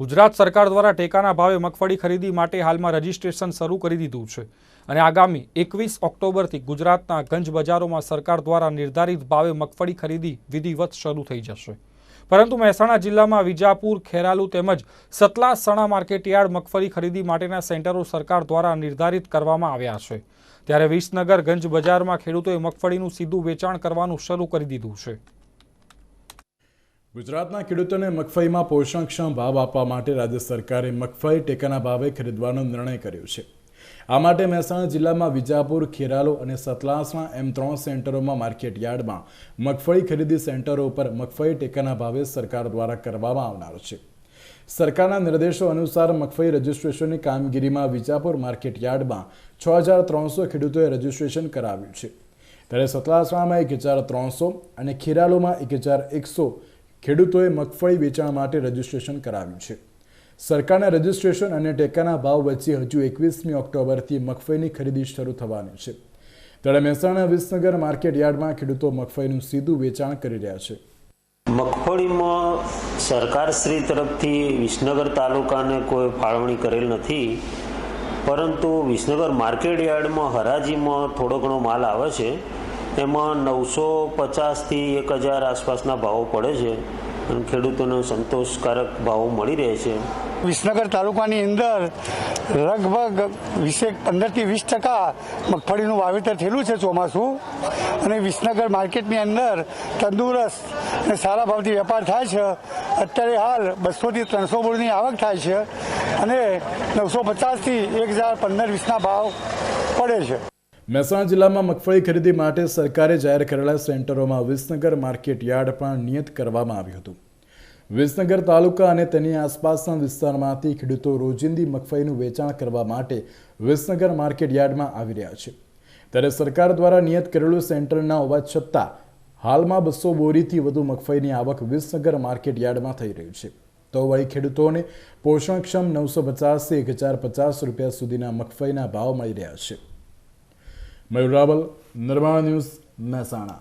ગુજરાત સરકાર દ્વારા ટેકાના ભાવે મગફળી ખરીદી માટે હાલમાં રજીસ્ટ્રેશન શરૂ કરી દીધું છે અને આગામી એકવીસ ઓક્ટોબરથી ગુજરાતના ગંજ બજારોમાં સરકાર દ્વારા નિર્ધારિત ભાવે મગફળી ખરીદી વિધિવત શરૂ થઈ જશે. પરંતુ મહેસાણા જિલ્લામાં વિજાપુર, ખેરાલુ તેમજ સતલાસ સણા માર્કેટયાર્ડ મગફળી ખરીદી માટેના સેન્ટરો સરકાર દ્વારા નિર્ધારિત કરવામાં આવ્યા છે. ત્યારે વિસનગર, ગંજ બજારમાં ખેડૂતોએ મગફળીનું સીધું વેચાણ કરવાનું શરૂ કરી દીધું છે. ગુજરાતના ખેડૂતોને મગફળીમાં પોષણક્ષમ ભાવ આપવા માટે રાજ્ય સરકારે મગફળી ટેકાના ભાવે ખરીદવાનો નિર્ણય કર્યો છે. આ માટે મહેસાણા જિલ્લામાં વિજાપુર, ખેરાલો અને સતલાસના એમ ત્રણ સેન્ટરોમાં માર્કેટ યાર્ડમાં મગફળી ખરીદી સેન્ટરો ઉપર મગફળી ટેકાના ભાવે સરકાર દ્વારા કરવામાં આવનાર છે. સરકારના નિર્દેશો અનુસાર મગફળી રજીસ્ટ્રેશનની કામગીરીમાં વિજાપુર માર્કેટ યાર્ડમાં છ હજાર ત્રણસો ખેડૂતોએ રજિસ્ટ્રેશન કરાવ્યું છે. ત્યારે સતલાસણામાં એક હજાર ત્રણસો અને ખેરાલુમાં એક હજાર એકસો ખેડૂતોએ મગફળી વેચાણ માટે રજીસ્ટ્રેશન કરાવ્યું છે. સરકારના રજીસ્ટ્રેશન અને ટેકાના ભાવ વચ્ચે હજુ એકવીસમી ઓક્ટોબરથી મગફળીની ખરીદી શરૂ થવાની છે. ત્યારે મહેસાણા વિસનગર માર્કેટ યાર્ડમાં ખેડૂતો મગફળીનું સીધું વેચાણ કરી રહ્યા છે. મગફળીમાં સરકારશ્રી તરફથી વિસનગર તાલુકાને કોઈ ફાળવણી કરેલ નથી, પરંતુ વિસનગર માર્કેટ યાર્ડમાં હરાજીમાં થોડો ઘણો માલ આવે છે. એમાં નવસો પચાસથી એક હજાર આસપાસના ભાવો પડે છે અને ખેડૂતોને સંતોષકારક ભાવો મળી રહે છે. વિસનગર તાલુકાની અંદર લગભગ વીસેક પંદરથી વીસ ટકા મગફળીનું વાવેતર થયેલું છે ચોમાસું. અને વિસનગર માર્કેટની અંદર તંદુરસ્ત અને સારા ભાવથી વેપાર થાય છે. અત્યારે હાલ બસોથી ત્રણસો મૂળની આવક થાય છે અને નવસો પચાસથી એક હજાર પંદર વીસના ભાવ પડે છે. મહેસાણા જિલ્લામાં મગફળી ખરીદી માટે સરકારે જાહેર કરેલા સેન્ટરોમાં વિસનગર માર્કેટ યાર્ડ પણ નિયત કરવામાં આવ્યું હતું. વિસનગર તાલુકા અને તેની આસપાસના વિસ્તારમાંથી ખેડૂતો રોજિંદી મગફળીનું વેચાણ કરવા માટે વિસનગર માર્કેટ યાર્ડમાં આવી રહ્યા છે. ત્યારે સરકાર દ્વારા નિયત કરેલું સેન્ટર ન હોવા છતાં હાલમાં બસો બોરીથી વધુ મગફળીની આવક વિસનગર માર્કેટ યાર્ડમાં થઈ રહી છે. તો વળી ખેડૂતોને પોષણક્ષમ નવસો પચાસથી એક હજાર પચાસ રૂપિયા સુધીના મગફળીના ભાવ મળી રહ્યા છે. મયુર રાવલ નિર્માણ ન્યૂઝ મહેસાણા